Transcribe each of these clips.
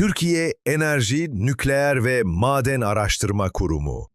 Türkiye Enerji, Nükleer ve Maden Araştırma Kurumu.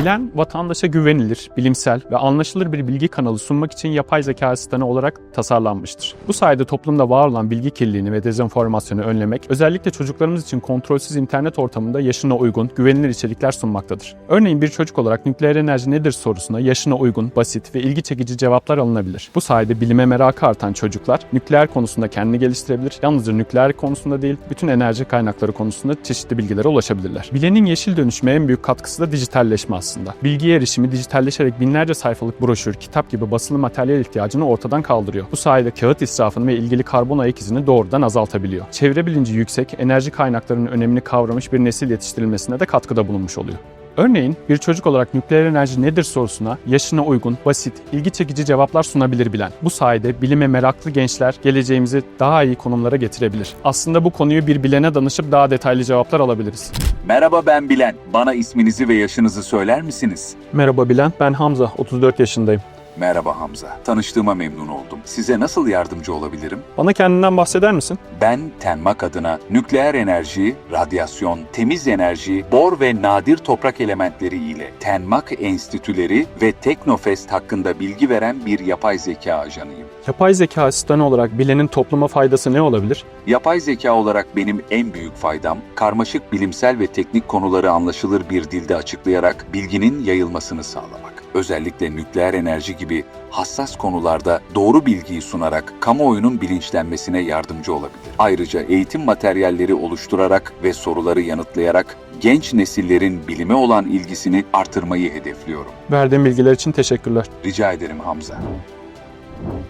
Bilen, vatandaşa güvenilir, bilimsel ve anlaşılır bir bilgi kanalı sunmak için yapay zeka asistanı olarak tasarlanmıştır. Bu sayede toplumda var olan bilgi kirliliğini ve dezenformasyonu önlemek, özellikle çocuklarımız için kontrolsüz internet ortamında yaşına uygun, güvenilir içerikler sunmaktadır. Örneğin bir çocuk olarak nükleer enerji nedir sorusuna yaşına uygun, basit ve ilgi çekici cevaplar alınabilir. Bu sayede bilime merakı artan çocuklar nükleer konusunda kendini geliştirebilir, yalnızca nükleer konusunda değil, bütün enerji kaynakları konusunda çeşitli bilgilere ulaşabilirler. Bilenin yeşil dönüşüme en büyük katkısı da dijitalleşme aslında. Bilgi erişimi dijitalleşerek binlerce sayfalık broşür, kitap gibi basılı materyal ihtiyacını ortadan kaldırıyor. Bu sayede kağıt israfını ve ilgili karbon ayak izini doğrudan azaltabiliyor. Çevre bilinci yüksek, enerji kaynaklarının önemini kavramış bir nesil yetiştirilmesine de katkıda bulunmuş oluyor. Örneğin bir çocuk olarak nükleer enerji nedir sorusuna yaşına uygun, basit, ilgi çekici cevaplar sunabilir bilen. Bu sayede bilime meraklı gençler geleceğimizi daha iyi konumlara getirebilir. Aslında bu konuyu bir bilene danışıp daha detaylı cevaplar alabiliriz. Merhaba ben Bilen. Bana isminizi ve yaşınızı söyler misiniz? Merhaba Bilen, ben Hamza, 34 yaşındayım. Merhaba Hamza. Tanıştığıma memnun oldum. Size nasıl yardımcı olabilirim? Bana kendinden bahseder misin? Ben Tenmak adına nükleer enerji, radyasyon, temiz enerji, bor ve nadir toprak elementleri ile Tenmak Enstitüleri ve Teknofest hakkında bilgi veren bir yapay zeka ajanıyım. Yapay zeka asistanı olarak bilenin topluma faydası ne olabilir? Yapay zeka olarak benim en büyük faydam, karmaşık bilimsel ve teknik konuları anlaşılır bir dilde açıklayarak bilginin yayılmasını sağlamak. Özellikle nükleer enerji gibi hassas konularda doğru bilgiyi sunarak kamuoyunun bilinçlenmesine yardımcı olabilir. Ayrıca eğitim materyalleri oluşturarak ve soruları yanıtlayarak genç nesillerin bilime olan ilgisini artırmayı hedefliyorum. Verdiğin bilgiler için teşekkürler. Rica ederim Hamza.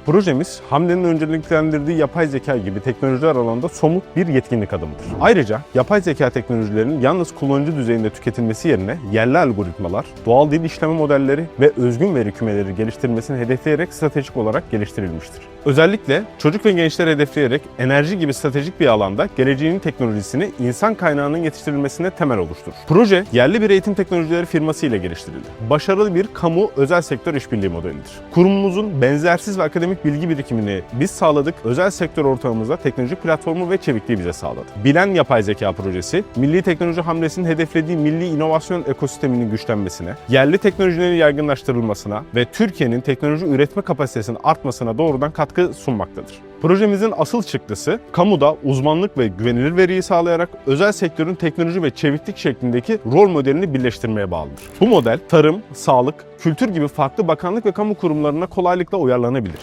Projemiz Hamle'nin önceliklendirdiği yapay zeka gibi teknolojiler alanında somut bir yetkinlik adımıdır. Ayrıca yapay zeka teknolojilerinin yalnız kullanıcı düzeyinde tüketilmesi yerine yerli algoritmalar, doğal dil işleme modelleri ve özgün veri kümeleri geliştirmesini hedefleyerek stratejik olarak geliştirilmiştir. Özellikle çocuk ve gençler hedefleyerek enerji gibi stratejik bir alanda geleceğin teknolojisini insan kaynağının yetiştirilmesine temel oluşturur. Proje yerli bir eğitim teknolojileri firması ile geliştirildi. Başarılı bir kamu özel sektör işbirliği modelidir. Kurumumuzun benzersiz ve akademik bilgi birikimini biz sağladık. Özel sektör ortamımızda teknolojik platformu ve çevikliği bize sağladı. Bilen Yapay Zeka Projesi, milli teknoloji hamlesinin hedeflediği milli inovasyon ekosisteminin güçlenmesine, yerli teknolojilerin yaygınlaştırılmasına ve Türkiye'nin teknoloji üretme kapasitesinin artmasına doğrudan katkı sunmaktadır. Projemizin asıl çıktısı, kamuda uzmanlık ve güvenilir veriyi sağlayarak özel sektörün teknoloji ve çeviklik şeklindeki rol modelini birleştirmeye bağlıdır. Bu model tarım, sağlık, kültür gibi farklı bakanlık ve kamu kurumlarına kolaylıkla uyarlanabilir.